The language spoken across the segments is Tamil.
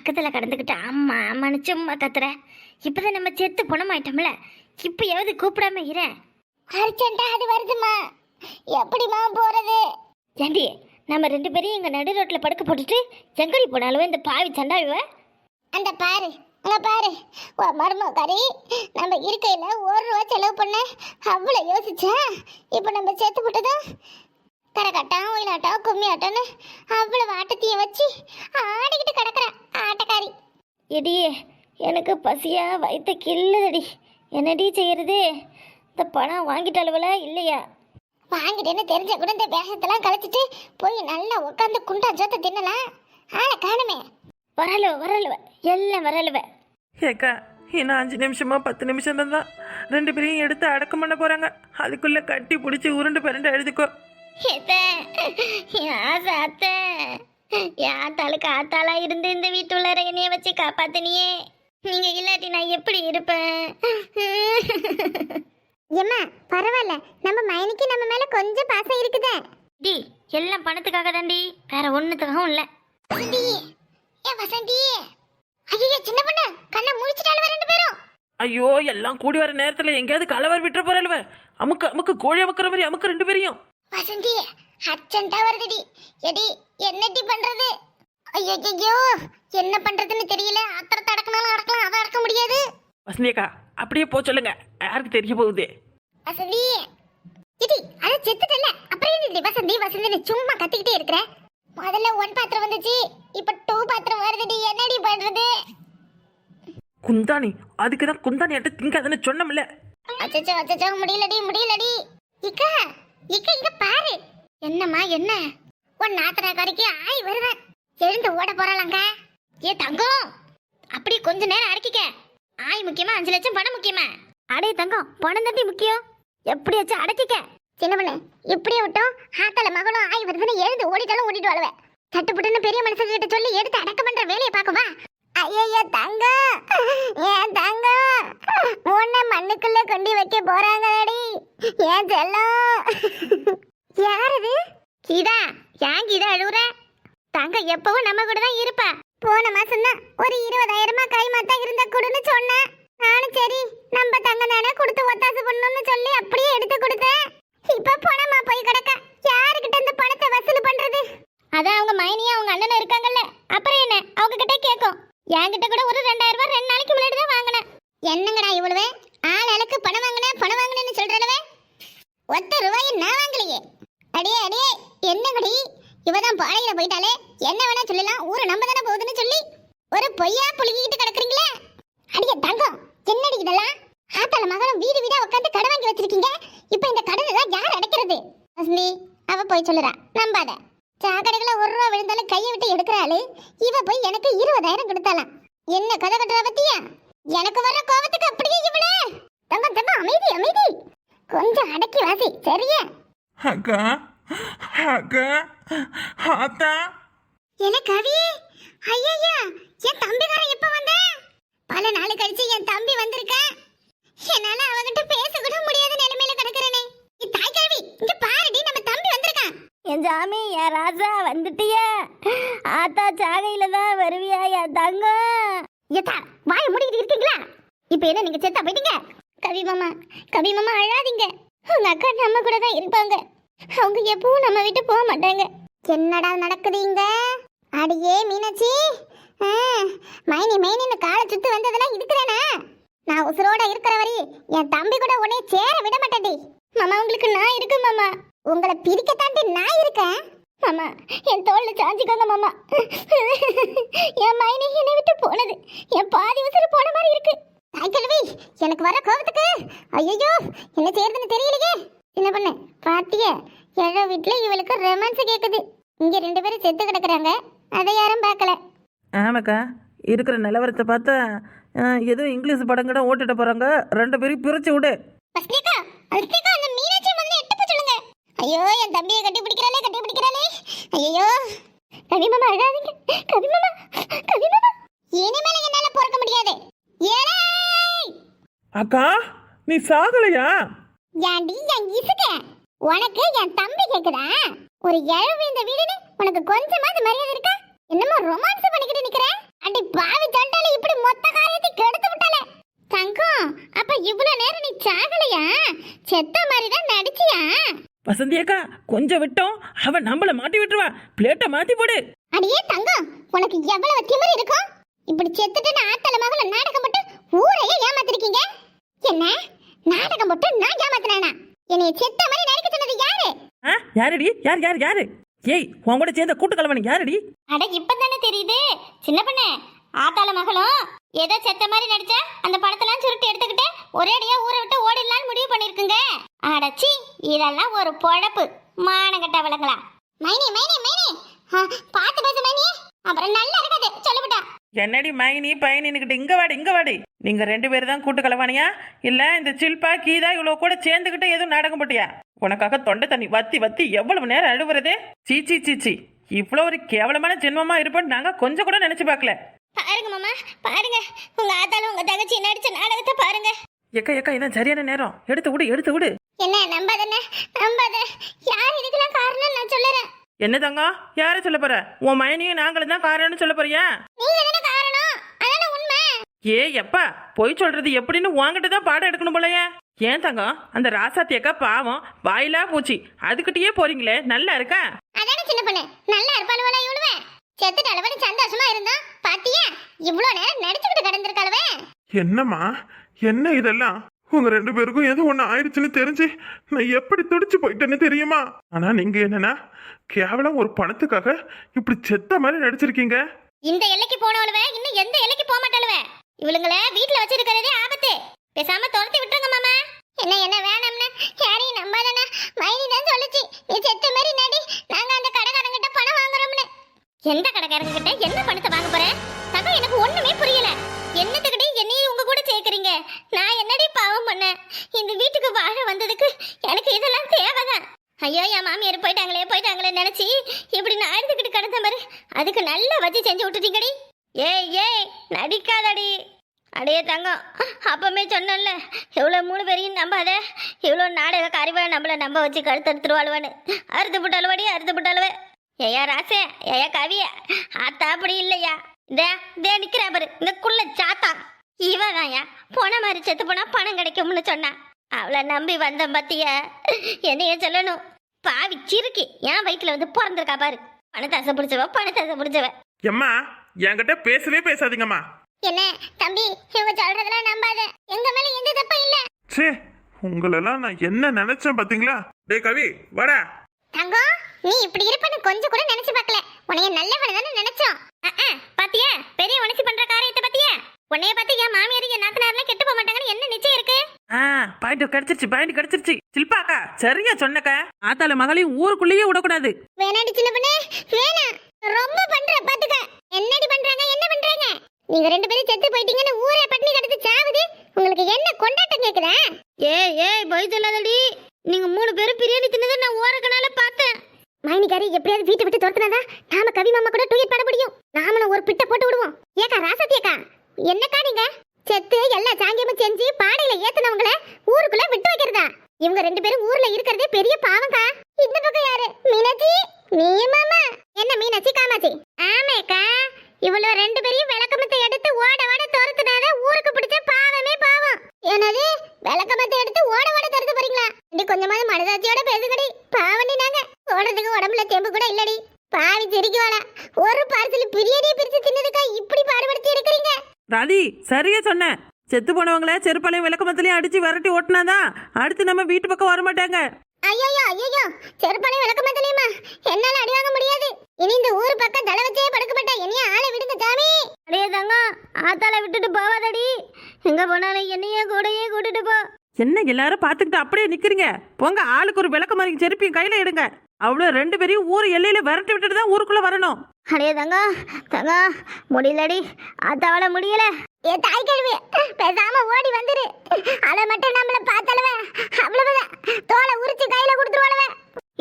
பக்கத்தில் கடந்துக்கிட்டு அம்மா அம்மான்னு சும்மா கத்துற. இப்போதான் நம்ம செத்து பணமாயிட்டோம்ல இப்பயாவது கூப்பிடாம இரு. அர்ஜென்ட்டா அது வருதுமா எப்படிமா போறது? ஏண்டி நம்ம ரெண்டு பேரையும் எங்க நடு ரோட்ல படுக்க போட்டுட்டு எங்கடி போனாலும் இந்த பாவி சண்டாவிவ? அந்த பாரு அங்க பாரு. உன் மருமக்காரி நம்ம இருக்கையில ஒரு ரூபா செலவு பண்ண அவ்வளோ யோசிச்சா? இப்போ நம்ம சேர்த்து போட்டதும் கரகாட்டம் ஒயிலாட்டம் கும்மி ஆட்டம்னு அவ்வளவு ஆட்டத்தையும் வச்சு ஆடிக்கிட்டு கிடக்குற ஆட்டக்காரி. எடியே எனக்கு பசியா வயிற்ற கில்லுதடி என்னடி செய்யறது? இந்த பணம் வாங்கிட்டாளுவல இல்லையா? வாங்கிட்டேன்னு தெரிஞ்ச கூட இந்த வேகத்தெல்லாம் கலைச்சிட்டு போய் நல்லா உட்காந்து குண்டா ஜோத்த தின்னலாம் ஆளை காணுமே. வரலுவ வரலுவ எல்லாம் வரலுவ ஏக்கா இன்னும் அஞ்சு நிமிஷமா பத்து நிமிஷம் தான் ரெண்டு பேரையும் எடுத்து அடக்கம் பண்ண போறாங்க. அதுக்குள்ள கட்டி பிடிச்சி உருண்டு பிறண்டு எழுதிக்கோ ஆசை அத்தை? யாத்தாளுக்கு ஆத்தாளா இருந்து இந்த வீட்டுள்ள என்னைய வச்சு காப்பாத்தினியே? நீங்க இல்லாட்டி நான் எப்படி இருப்பேன்? ஏம்மா பரவாயில்ல. நம்ம மைனிக்கு நம்ம மேல கொஞ்சம் பாசம் இருக்குதே. டி எல்லாம் பணத்துக்காக தாண்டி வேற ஒண்ணுத்துக்காகவும் இல்ல. வசந்தி ஏ வசந்தி. ஐயோ சின்ன பொண்ணு கண்ணை முழிச்சிட்டாலும் ரெண்டு பேரும். ஐயோ எல்லாம் கூடி வர நேரத்துல எங்கேயாவது கலவர் விட்டுற போறல்வ அமுக்கு அமுக்கு கோழி அமுக்குற மாதிரி அமுக்கு ரெண்டு பேரையும். வசந்தி அர்ஜென்ட்டா வருதுடி. எடி என்னடி பண்றது? ஐயோ என்ன பண்றதுன்னு தெரியல. ஆத்திரத்தை அடக்கினாலும் அடக்கலாம் அதை அடக்க முடியாது. வசந்தியக்கா அப்படியே போ சொல்லுங்க. யாருக்கு தெரிய போகுது? வசந்தி இடி அத செத்துட்டல அப்புறம் என்னடி வசந்தி வசந்தி சும்மா கத்திக்கிட்டே இருக்கிற? முதல்ல ஒன் பாத்திரம் வந்துச்சு. இப்ப டூ பாத்திரம் வருதுடி. என்னடி பண்றது? குந்தாணி அதுக்கு தான் குந்தாணி என்கிட்ட திங்காதுன்னு சொன்னோம்ல அச்சச்சோ அச்சச்சோ முடியலடி முடியலடி. இக்கா இங்க இங்க பாரு. என்னம்மா என்ன? உன் நாத்தனாக்காரிக்கு ஆய் வருவேன். எழுந்து ஓட போறாளாங்க. ஏ தங்கம்! அப்படி கொஞ்ச நேரம் அடக்கிக்க. ஆய் முக்கியமா அஞ்சு லட்சம் பணம் முக்கியமா? அடே தங்கம் பணம் தம்பி முக்கியம். எப்படியாச்சும் அடக்கிக்க. சின்ன இப்படியே விட்டோம் ஹாத்தால மகளும் ஆய் வருதுன்னு எழுந்து ஓடிட்டாலும் ஓடிட்டு வருவேன் சட்டுப்புட்டுன்னு பெரிய மனுஷங்க கிட்ட சொல்லி எடுத்து அடக்கம் பண்ற வேலையை பார்க்கவா ஐயோ தங்கம்! ஏன் தங்கம்? உன்னை மண்ணுக்குள்ள கொண்டு வைக்க போறாங்கடி ஏன் செல்லம் யாரது? கீதா ஏன் கீதா அழுவுற? தங்க எப்பவும் நம்ம கூட தான் இருப்பா. போன மாசம் தான் ஒரு இருபதாயிரமா கை மாத்தா இருந்த கொடுன்னு சொன்னேன். நானும் சரி நம்ம தங்க நானே கொடுத்து ஒத்தாசு பண்ணணும்னு சொல்லி அப்படியே எடுத்து கொடுத்தேன் இப்ப பணமா போய் கிடக்க யாருக்கிட்ட இந்த பணத்தை வசூல் பண்றது அதான் அவங்க மைனியும் அவங்க அண்ணனும் இருக்காங்கல்ல அப்புறம் என்ன அவங்க கிட்ட கேட்கும் என்கிட்ட கூட ஒரு ரெண்டாயிரம் ரூபாய் ரெண்டு நாளைக்கு முன்னாடி தான் வாங்கினேன் என்னங்கடா இவ்வளவு ஆள் அளக்கு பணம் வாங்கினேன் பணம் வாங்கினேன்னு சொல்றடவே ஒத்த ரூபாயை நான் வாங்கலையே அடியே அடியே என்னங்கடி இவதான் பாடையில போயிட்டாலே என்ன வேணா சொல்லலாம். ஊரை நம்ம தானே போகுதுன்னு சொல்லி ஒரு பொய்யா புழுகிட்டு கிடக்குறீங்களே? அடிய தங்கம் என்னடி இதெல்லாம்? ஆத்தால மகனும் வீடு வீடா உட்காந்து கடை வாங்கி வச்சிருக்கீங்க. இப்போ இந்த கடன் எல்லாம் யார் அடைக்கிறது? வசந்தி அவ போய் சொல்லுறா. நம்பாத. சாக்கடைகளை ஒரு ரூபா விழுந்தாலும் கையை விட்டு எடுக்கிறாளு இவ போய் எனக்கு இருபதாயிரம் கொடுத்தாலாம் என்ன கதை கட்டுறா பத்தியா? எனக்கு வர கோபத்துக்கு அப்படியே இவளே. தங்கம் தங்கம் அமைதி அமைதி. கொஞ்சம் அடக்கி வாசி சரியா? அக்கா அக்கா ஆத்தா. என்ன கவி? ஐயா என் தம்பிக்காரன் எப்ப வந்த? பல நாள் கழிச்சு என் தம்பி வந்திருக்க. என்னால அவகிட்ட பேச கூட முடியாத நிலைமையில கிடக்குறேனே. நீ தாய் கல்வி இங்க பாருடி நம்ம தம்பி வந்திருக்கான் என் சாமி என் ராஜா வந்துட்டியா. ஆத்தா சாகையில தான் வருவியா என் தங்கம் ஏத்தா வாய மூடிக்கிட்டு இருக்கீங்களா? இப்போ என்ன நீங்க செத்தா போயிட்டீங்க? கவி மாமா கவி மாமா அழாதீங்க. உங்க அக்கா நம்ம கூட தான் இருப்பாங்க. அவங்க எப்பவும் நம்ம விட்டு போக மாட்டாங்க. என்னடா நடக்குது இங்க? அடியே மீனாட்சி. ஆ, மைனி மைனின்னு காலை சுத்து வந்ததெல்லாம் இருக்கிறேனா நான் உசுரோட இருக்கிற வரி என் தம்பி கூட உடனே சேர விட மாட்டேன்டி. மாமா உங்களுக்கு நான் இருக்கு மாமா. உங்களை பிரிக்கத்தாண்டி நான் இருக்கேன். மாமா என் தோல்ல சாஞ்சிக்கோங்க மாமா. என் மைனி என்னை விட்டு போனது. என் பாதி உசுறு போன மாதிரி இருக்கு. தாய்க்கல்வி எனக்கு வர கோபத்துக்கு. ஐயோ என்ன செய்யறதுன்னு தெரியலையே. என்ன பண்ணு? பாத்திய எழ வீட்டுல இவளுக்கு ரொமான்ஸ் கேக்குது. இங்க ரெண்டு பேரும் செத்து கிடக்குறாங்க. அதை யாரும் பார்க்கல. ஆமாக்கா இருக்கிற நிலவரத்தை பார்த்தா ஏதோ இங்கிலீஷ் படம் கூட ஓட்டிட்டு போறாங்க. ரெண்டு பேரும் பிரிச்சு விடு. வசந்திக்கா அந்த மீனாட்சி முதல்ல எட்டு சொல்லுங்க. ஐயோ என் தம்பியை கட்டி பிடிக்கிறாளே கட்டி பிடிக்கிறாளே. ஐயோ கவி மாமா அழாதீங்க. கவி மாமா கவி மாமா. இனிமேல என்னால பொறுக்க முடியாது. ஏலே! அக்கா நீ சாகலையா? ஏன்டி என் இசுக்க? உனக்கு என் தம்பி கேக்குதா? ஒரு இழவு இந்த வீடுன்னு உனக்கு கொஞ்சமாவது மரியாதை இருக்கா? என்னமா ரொமான்ஸ் பண்ணிக்கிட்டு நிக்கிற அடி பாவி தண்டால இப்படி மொத்த காரியத்தை கெடுத்து விட்டாலே தங்கம் அப்ப இவ்வளவு நேரம் நீ சாகலையா? செத்த மாதிரி தான் நடிச்சியா? வசந்தி அக்கா கொஞ்சம் விட்டோம். அவ நம்மள மாட்டி விட்டுருவா. பிளேட்டை மாத்தி போடு. அடியே தங்கம் உனக்கு எவ்வளவு திமிரு இருக்கும்? இப்படி செத்துட்டு ஆத்தல மகள நாடகம் போட்டு ஊரையே ஏமாத்திருக்கீங்க? என்ன? நாடகம் போட்டு நான் ஏமாத்தினானா? என்னைய செத்த மாதிரி நடிக்க சொன்னது யாரு? யாரடி? யார் யார் யாரு? ஏய் உன் கூட சேர்ந்த கூட்டு கலவனி யாரடி? அட இப்பதானே தெரியுது. சின்ன பண்ண ஆத்தாள மகளும் ஏதோ செத்த மாதிரி நடிச்சா அந்த படத்தெல்லாம் சுருட்டி எடுத்துக்கிட்டு ஒரே அடியா ஊரை விட்டு ஓடிடலாம்னு முடிவு பண்ணிருக்குங்க அடச்சி இதெல்லாம் ஒரு பொழப்பு. மானங்கட்ட விளங்களா மைனி மைனி மைனி. பாத்து பேசு மைனி. அப்புறம் நல்லா இருக்காது. சொல்லுவிட்டா என்னடி மைனி பையனின்னுக்கிட்டு இங்க வாடி இங்க வாடி. நீங்க ரெண்டு பேரும் தான் கூட்டு கலவானியா இல்ல இந்த சில்பா கீதா இவ்வளவு கூட சேர்ந்துக்கிட்டு எதுவும் நாடகம் போட்டியா? உனக்காக தொண்டை தண்ணி வத்தி வத்தி எவ்வளவு நேரம் அழுவுறது? சீச்சி சீச்சி இவ்வளவு ஒரு கேவலமான ஜென்மமா இருப்போம்னு நாங்க கொஞ்சம் கூட நினைச்சு பார்க்கல. பாருங்க மாமா பாருங்க. உங்க ஆத்தாலும் உங்க தங்கச்சி நடிச்ச நாடகத்தை பாருங்க. எக்கா எக்கா இதான் சரியான நேரம்? எடுத்து விடு எடுத்து விடு. என்ன நம்பாதண்ண நம்பாத. யார் இதுக்கெல்லாம் காரணம் நான் சொல்லுறேன். என்ன தங்கம் யார சொல்ல போற? உன் மயனியும் நாங்களும் தான் காரணம்னு சொல்ல போறியா? நீங்க தானே உண்மை ஏ எப்பா பொய் சொல்றது எப்படின்னு உன்கிட்ட தான் பாடம் எடுக்கணும் போலயே. ஏன் தங்கம்? அந்த ராசாத்தி அக்கா பாவம். வாயிலா பூச்சி. அதுக்கிட்டயே போறீங்களே நல்லா இருக்கா? அதானே சின்ன பொண்ணு. நல்லா இருப்பாளுவலா இவளுவே. செத்து தலைவனி சந்தோஷமா இருந்தா பாத்தியா? இவ்ளோ நேரம் நடிச்சுக்கிட்டு கிடந்திருக்காளுவே. என்னம்மா? என்ன இதெல்லாம்? உங்க ரெண்டு பேருக்கும் ஏதோ ஒண்ணு ஆயிடுச்சுன்னு தெரிஞ்சு நான் எப்படி துடிச்சு போயிட்டேன்னு தெரியுமா? ஆனா நீங்க என்னன்னா கேவலம் ஒரு பணத்துக்காக இப்படி செத்த மாதிரி நடிச்சிருக்கீங்க. இந்த எல்லைக்கு போனவளுவே இன்னும் எந்த எல்லைக்கு போக மாட்டாளுவே இவளுங்கள வீட்ல வச்சிருக்கிறதே ஆபத்து. பேசாம துரத்தி விட்டுருங்க மாமா. என்ன என்ன வேணாம்னு? யாரையும் நம்பாதனா மைனி தான் சொல்லுச்சு. நீ செத்த மாதிரி நடி. நாங்க அந்த கடைக்காரங்க கிட்ட பணம் வாங்குறோம்னு. எந்த கடைக்காரங்க கிட்ட என்ன பணத்தை வாங்க போறேன் தங்க எனக்கு ஒண்ணுமே புரியல. என்னத்துக்கிட்டே என்னையும் உங்க கூட சேர்க்கறீங்க? நான் என்னடி பாவம் பண்ணேன்? இந்த வீட்டுக்கு வாழ வந்ததுக்கு எனக்கு இதெல்லாம் தேவைதான். ஐயோ என் மாமியார் போயிட்டாங்களே போயிட்டாங்களே நினைச்சி இப்படி நான் எழுந்துக்கிட்டு கிடந்த மாதிரி அதுக்கு நல்லா வச்சு செஞ்சு விட்டுட்டீங்கடி. ஏய் ஏய் நடிக்காதடி. அடைய தங்கம் அப்பமே சொன்னல எவ்வளோ மூணு பேரையும் நம்பாத? இவ்வளோ நாடக கறிவை நம்மள நம்ப வச்சு கழுத்தெடுத்துருவாளுவான்னு அறுத்து புட்டாளுவாடி அறுத்து புட்டாளுவே ஏயா ராசே ஏயா கவிய ஆத்தா அப்படி இல்லையா? இதே இதே நிற்கிறா பாரு இந்த குள்ள சாத்தா இவன் தான்யா போன மாதிரி செத்து போனா பணம் கிடைக்கும்னு சொன்னான். அவளை நம்பி வந்தேன் பத்திய? என்னைய சொல்லணும். பாவி சிறுக்கி என் வயிற்றுல வந்து பிறந்திருக்கா பாரு. பணத்தாசை பிடிச்சவ பணத்தாசை பிடிச்சவ. எம்மா என்கிட்ட பேசவே பேசாதீங்கம்மா. என்ன தம்பி இவங்க சொல்றதெல்லாம் நம்பாத. எங்க மேல எந்த தப்பும் இல்ல. சே உங்களெல்லாம் நான் என்ன நினைச்சேன் பாத்தீங்களா? டேய் கவி வாடா. தங்கம் நீ இப்படி இருப்பன்னு கொஞ்சம் கூட நினைச்சு பார்க்கல. உன்னைய நல்லவன தானே நினைச்சோம். பாத்தியா? பெரிய உனக்கு பண்ற காரியத்தை பாத்தியா? உன்னைய பத்தி என் மாமியார் என் நாத்தனார்லாம் கெட்டு போக மாட்டாங்கன்னு என்ன நிச்சயம் இருக்கு? ஆ பாயிண்ட் கிடைச்சிருச்சு பாயிண்ட் கிடைச்சிருச்சு. சில்பாக்கா சரியா சொன்னக்கா. ஆத்தால மகளையும் ஊருக்குள்ளேயே விடக்கூடாது. வேணாடி சின்ன பொண்ணு வேணாம். ரொம்ப பண்ற பாத்துக்க. என்னடி பண்றாங்க என்ன பண்றாங்க? நீங்க ரெண்டு பேரும் செத்து போயிட்டீங்கன்னு ஊரே பட்டினி கிடந்து சாவுது. உங்களுக்கு என்ன கொண்டாட்டம் கேக்குதா? ஏய் ஏய் போய் சொல்லாதடி நீங்க மூணு பேரும் பிரியாணி தின்னதை நான் ஓரக்கனால பார்த்தேன். மைனிகாரி எப்படியாவது வீட்டை விட்டு துரத்துனாதான் நாம கவி மாமா கூட டூயட் பாட முடியும். நாமளும் ஒரு பிட்ட போட்டு விடுவோம். ஏக்கா ராசத்தி அக்கா என்னக்கா நீங்க? செத்து எல்லா சாங்கியமும் செஞ்சு பாடையில ஏத்துனவங்கள ஊருக்குள்ள விட்டு வைக்கிறதா? இவங்க ரெண்டு பேரும் ஊர்ல இருக்கிறதே பெரிய பாவம்க்கா. இந்த பக்கம் யாரு? மீனாட்சி? நீ மாமா என்ன மீனாட்சி காமாட்சி ஆமேக்கா இவ்வளவு ரெண்டு பேரையும் விளக்கமத்தை எடுத்து ஓட ஓட துரத்துனாத ஊருக்கு பிடிச்ச பாவமே பாவம். என்னது? விளக்கமத்தை எடுத்து ஓட ஓட துரத்து போறீங்களா? இப்படி கொஞ்சமாவது மனதாட்சியோட பேசுங்கடி. பாவண்டி நாங்க. ஓடுறதுக்கு உடம்புல தெம்பு கூட இல்லடி. பாவி சிரிக்கோல ஒரு பார்சல் பிரியாணி பிரிச்சு தின்னதுக்கா இப்படி பாடுபடுத்தி இருக்கிறீங்க? ராதி சரியா சொன்ன. செத்து போனவங்கள செருப்பாலையும் விளக்கமத்திலையும் அடிச்சு விரட்டி ஓட்டினாதான் அடுத்து நம்ம வீட்டு பக்கம் வர மாட்டாங்க ஐயோ ஐயோ செருப்பாலே விளக்கமா தெரியுமா என்னால அடி வாங்க முடியாது. இனி இந்த ஊர் பக்கம் தலை வச்சே படுக்க மாட்டேன் என்னைய ஆளை விடுங்க சாமி. அடே தங்க ஆத்தால விட்டுட்டு போவாதடி எங்க போனாலும் என்னையே கூடயே கூட்டிட்டு போ. என்ன எல்லாரும் பார்த்துக்கிட்டு அப்படியே நிக்கிறீங்க. போங்க ஆளுக்கு ஒரு விளக்க மாதிரி செருப்பியும் கையில எடுங்க. அவ்வளோ ரெண்டு பேரையும் ஊர் எல்லையில விரட்டி விட்டுட்டு தான் ஊருக்குள்ள வரணும். அடே தங்க தங்க முடியலடி. ஆத்தாவள முடியல. ஏ தாய் கழுவி பேசாம ஓடி வந்துரு. அதை மட்டும் நம்மள பார்த்தளவ. அவ்வளவுதான். தோலை உரிச்சு கையில கொடுத்துருவாளவ.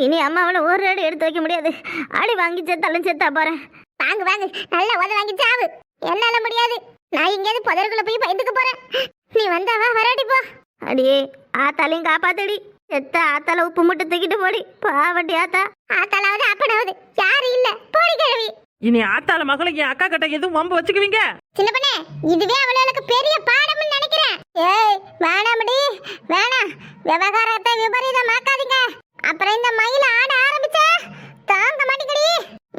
இனி அம்மாவள ஒரு அடி எடுத்து வைக்க முடியாது. அடி வாங்கி செத்தாலும் செத்தா போறேன். வாங்கு வாங்கு. நல்லா உத வாங்கி சாவு. என்னால முடியாது. நான் இங்கேருந்து புதருக்குள்ள போய் பயந்துக்க போறேன். நீ வந்தாவா? வராடி போ. அடியே ஆத்தாலையும் காப்பாத்தடி. செத்த ஆத்தால உப்பு முட்டை தூக்கிட்டு போடி. பாவட்டி ஆத்தா. ஆத்தாலாவது அப்பனாவது. யாரும் இல்ல. போடி கிழவி. இனி ஆத்தால மகளை என் அக்கா கிட்ட எதுவும் வம்பு வச்சுக்குவீங்க? சின்ன பண்ணே இதுவே அவளுக்கு பெரிய பாடம்னு நினைக்கிறேன். ஏய் வேணாமடி வேணாம். விவகாரத்தை விபரீதமாக்காதீங்க. அப்புறம் இந்த மயில ஆட ஆரம்பிச்சா? தாங்க மாட்டேங்கடி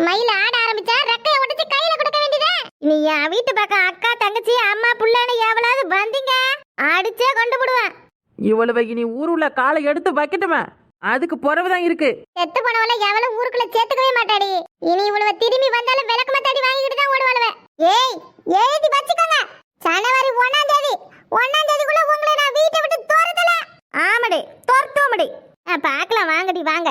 மயில ஆட ஆரம்பிச்சா ரெக்கைய உடைச்சு கையில கொடுக்க வேண்டியதே? நீ என் வீட்டு பக்கம் அக்கா தங்கச்சி அம்மா புள்ளன்னு எவ்வளவு வந்தீங்க? அடிச்சே கொண்டு போடுவேன் இவ்வளவு இனி ஊருல காலை எடுத்து வைக்கட்டுமே. அதுக்கு புறவுதான் இருக்கு. செத்து போனவள எவளும் ஊருக்குள்ள சேர்த்துக்கவே மாட்டாடி. இனி இவ்வளவு திரும்பி வந்தாலும் விளக்கமா தடி வாங்கிட்டு தான் ஓடுவாளுவ. ஏய் எழுதி வச்சுக்கோங்க. ஜனவரி ஒண்ணாம் தேதி. ஒண்ணாம் தேதிக்குள்ள உங்களை நான் வீட்டை விட்டு துரத்தல. ஆமாடி ஆ பார்க்கலாம். வாங்கடி வாங்க.